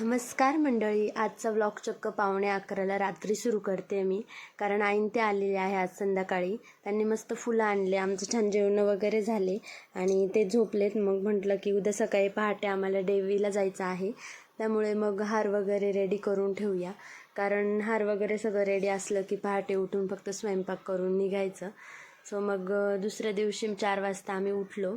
नमस्कार मंडळी आजचा व्लॉग चक्क पावणे अकराला रात्री सुरू करते मी. कारण आईन ते आलेले आहे आज संध्याकाळी. त्यांनी मस्त फुलं आणले आमचं छान जेवणं वगैरे झाले. आणि ते झोपलेत. मग म्हटलं की उद्या सकाळी पहाटे आम्हाला देवीला जायचं आहे. त्यामुळे मग हार वगैरे रेडी करून ठेवूया. कारण हार वगैरे सगळं रेडी असलं की पहाटे उठून फक्त स्वयंपाक करून निघायचं. सो मग दुसऱ्या दिवशी चार वाजता आम्ही उठलो.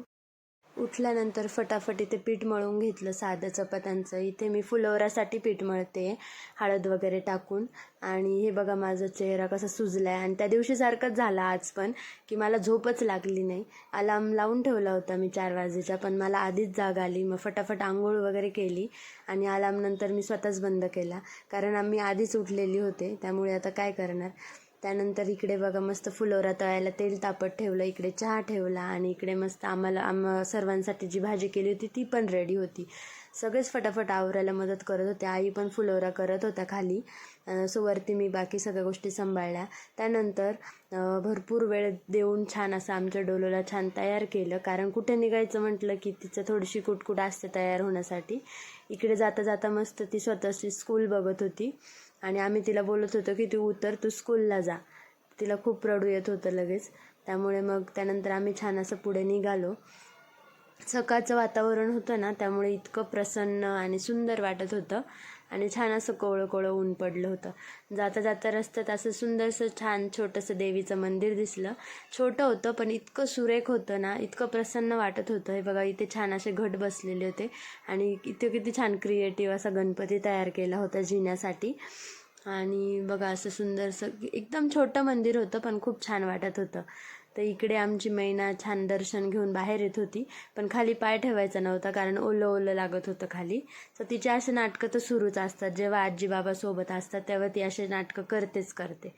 उठल्यानंतर फटाफट इथे पीठ मळून घेतलं साधं चपात्यांचं. इथे मी फुलवरासाठी पीठ मळते हळद वगैरे टाकून. आणि हे बघा माझा चेहरा कसा सुजला आहे आणि त्या दिवशीसारखंच झाला आज पण की मला झोपच लागली नाही. अलार्म लावून ठेवला होता मी चार वाजेचा पण मला आधीच जाग आली. मग फटाफट आंघोळ वगैरे केली आणि अलार्मनंतर मी स्वतःच बंद केला. कारण आम्ही आधीच उठलेली होते त्यामुळे आता काय करणार? त्यानंतर इकडे बघा मस्त फुलोरा तळायला तेल तापत ठेवलं इकडे चहा ठेवला आणि इकडे मस्त आम्हाला आम सर्वांसाठी जी भाजी केली होती ती पण रेडी होती. सगळेच फटाफट आवरायला मदत करत होते. आई पण फुलोरा करत होता खाली. अं, सो वरती मी बाकी सगळ्या गोष्टी सांभाळल्या. त्यानंतर भरपूर वेळ देऊन छान असं आमच्या डोलोला छान तयार केलं. कारण कुठे निघायचं म्हटलं की तिचं थोडीशी कुटकुट असते तयार होण्यासाठी. इकडे जाता जाता मस्त ती स्वतःची स्कूल बघत होती. आणि आम्ही तिला बोलत होतो की तू उतर तू स्कूलला जा. तिला खूप रडू येत होतं लगेच. त्यामुळे मग त्यानंतर आम्ही छान असं पुढे निघालो. सकाळचं वातावरण होतं ना त्यामुळे इतकं प्रसन्न आणि सुंदर वाटत होतं. आणि छान असं कोवळं कोवळं ऊन पडलं होतं. जाता जाता रस्त्यात असं सुंदरसं छान छोटंसं देवीचं मंदिर दिसलं. छोटं होतं पण इतकं सुरेख होतं ना इतकं प्रसन्न वाटत होतं. हे बघा इथे छान असे घट बसलेले होते. आणि इथे किती छान क्रिएटिव्ह असा गणपती तयार केला होता जिण्यासाठी. आणि बघा असं सुंदरसं एकदम छोटं मंदिर होतं पण खूप छान वाटत होतं. तर इकडे आमची मैना छान दर्शन घेऊन बाहेर येत होती. पण खाली पाय ठेवायचा नव्हता कारण ओलं ओलं लागत होतं खाली. तर तिचे असे नाटकं तर सुरूच असतात. जेव्हा आजी बाबा सोबत असतात तेव्हा ती असे नाटकं करतेच करते.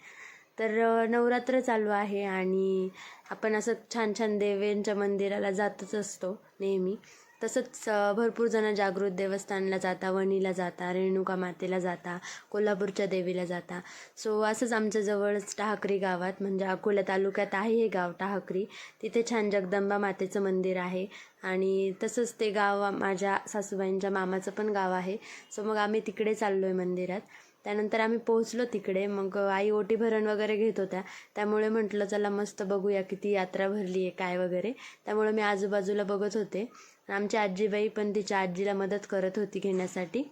तर नवरात्र चालू आहे आणि आपण असं छान छान देवींच्या मंदिराला जातच असतो नेहमी. तसंच भरपूर जण जागृत देवस्थानला जाता वणीला जाता रेणुका मातेला जाता कोल्हापूरच्या देवीला जाता. सो असंच आमच्या जवळच टाहकरी गावात म्हणजे अकोला तालुक्यात आहे हे गाव टाहकरी. तिथे छान जगदंबा मातेचं मंदिर आहे. आणि तसंच ते गाव माझ्या सासूबाईंच्या मामाचं पण गाव आहे. सो मग आम्ही तिकडे चाललो आहे मंदिरात. त्यानंतर आम्ही पोहोचलो तिकडे. मग आई ओटी भरण वगैरे घेत होत्या. त्यामुळे म्हटलं चला मस्त बघूया किती यात्रा भरली आहे काय वगैरे. त्यामुळे मी आजूबाजूला बघत होते. आमची आजीबाई पण तिच्या आजीला मदत करत होती घेण्यासाठी.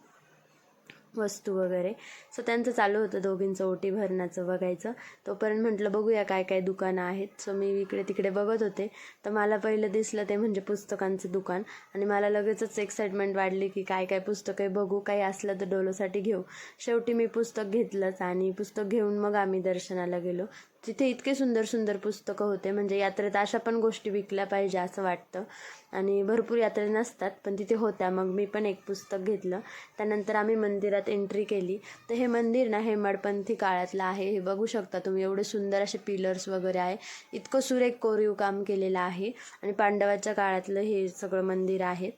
वस्तू वगैरे. सो त्यांचं चालू होतं दोघींचं ओटी भरण्याचं बघायचं. तोपर्यंत म्हटलं बघूया काय काय दुकानं आहेत. सो मी इकडे तिकडे बघत होते. तर मला पहिलं दिसलं ते म्हणजे पुस्तकांचं दुकान. आणि मला लगेचच एक्साइटमेंट वाढली की काय काय पुस्तकं आहे बघू. काही असलं तर डोलोसाठी घेऊ. शेवटी मी पुस्तक घेतलंच आणि पुस्तक घेऊन मग आम्ही दर्शनाला गेलो. तिथे इतके सुंदर सुंदर पुस्तकं होते. म्हणजे यात्रेत अशा पण गोष्टी विकल्या पाहिजे असं वाटतं. आणि भरपूर यात्रे नसतात पण तिथे होत्या. मग मी पण एक पुस्तक घेतलं. त्यानंतर आम्ही मंदिरात एंट्री केली. तर हे मंदिर ना हे मडपंथी काळातलं आहे. हे बघू शकता तुम्ही एवढे सुंदर असे पिलर्स वगैरे आहे. इतकं सुरेख कोरीव काम केलेलं आहे. आणि पांडवाच्या काळातलं हे सगळं मंदिर आहे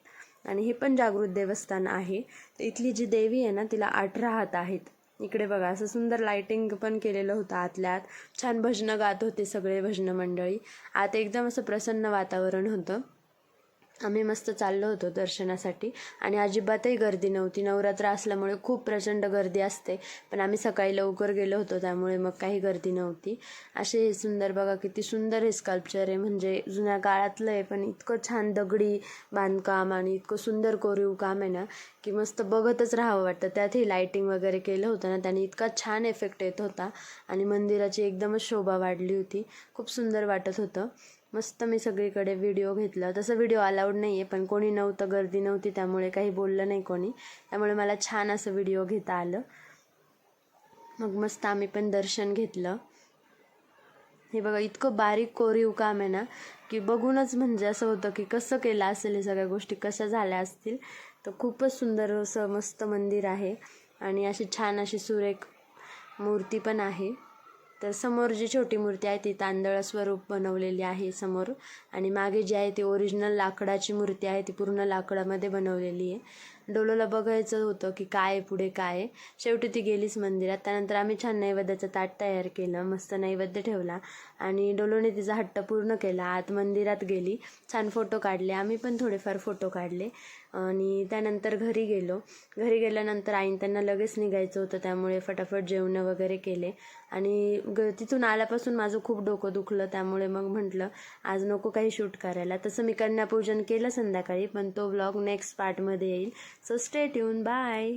आणि हे पण जागृत देवस्थान आहे. तर इथली जी देवी आहे ना तिला अठरा हात आहेत. इकडे बघा असं सुंदर लाइटिंग पण केलेलं होतं आतल्या आत छान भजनं गात होते सगळे भजनं मंडळी आत एकदम असं प्रसन्न वातावरण होतं. आम्ही मस्त चाललो होतो दर्शनासाठी. आणि अजिबातही गर्दी नव्हती. नवरात्र असल्यामुळे खूप प्रचंड गर्दी असते. पण आम्ही सकाळी लवकर गेलो होतो त्यामुळे मग काही गर्दी नव्हती. असे हे सुंदर बघा किती सुंदर हे स्कल्पचर आहे. म्हणजे जुन्या काळातलं आहे पण इतकं छान दगडी बांधकाम आणि इतकं सुंदर कोरीव काम आहे ना की मस्त बघतच राहावं वाटतं. त्यातही लायटिंग लाईटिंग वगैरे केलं होतं ना त्याने इतका छान इफेक्ट येत होता. आणि मंदिराची एकदमच शोभा वाढली होती. खूप सुंदर वाटत होतं. मस्त मी सगळीकडे व्हिडिओ घेतला. तसं व्हिडिओ अलाउड नाही आहे पण कोणी नव्हतं गर्दी नव्हती त्यामुळे काही बोललं नाही कोणी. त्यामुळे मला छान असं व्हिडिओ घेता आलं. मग मस्त आम्ही पण दर्शन घेतलं. हे बघा इतकं बारीक कोरीव काम आहे ना की बघूनच म्हणजे असं होतं की कसं केलं असेल हे सगळ्या गोष्टी कशा झाल्या असतील. तर खूपच सुंदर असं मस्त मंदिर आहे. आणि अशी छान अशी सुरेख मूर्ती पण आहे. तर समोर जी छोटी मूर्ती आहे ती तांदळ स्वरूप बनवलेली आहे समोर. आणि मागे जी आहे ती ओरिजिनल लाकडाची मूर्ती आहे ती पूर्ण लाकडामध्ये बनवलेली आहे. डोलोला बघायचं होतं की काय पुढे काय आहे. शेवटी ती गेलीच मंदिरात. त्यानंतर आम्ही छान नैवेद्याचं ताट तयार केलं मस्त नैवेद्य ठेवला. आणि डोलोने तिचा हट्ट पूर्ण केला. आत मंदिरात गेली छान फोटो काढले. आम्ही पण थोडेफार फोटो काढले. आणि त्यानंतर घरी गेलो. घरी गेल्यानंतर आईन त्यांना लगेच निघायचं होतं त्यामुळे फटाफट जेवणं वगैरे केले. आणि ग तिथून आल्यापासून माझं खूप डोकं दुखलं त्यामुळे मग म्हटलं आज नको काही शूट करायला. तसं मी कन्यापूजन केलं संध्याकाळी पण तो ब्लॉग नेक्स्ट पार्टमध्ये येईल. सो स्टेट येऊन बाय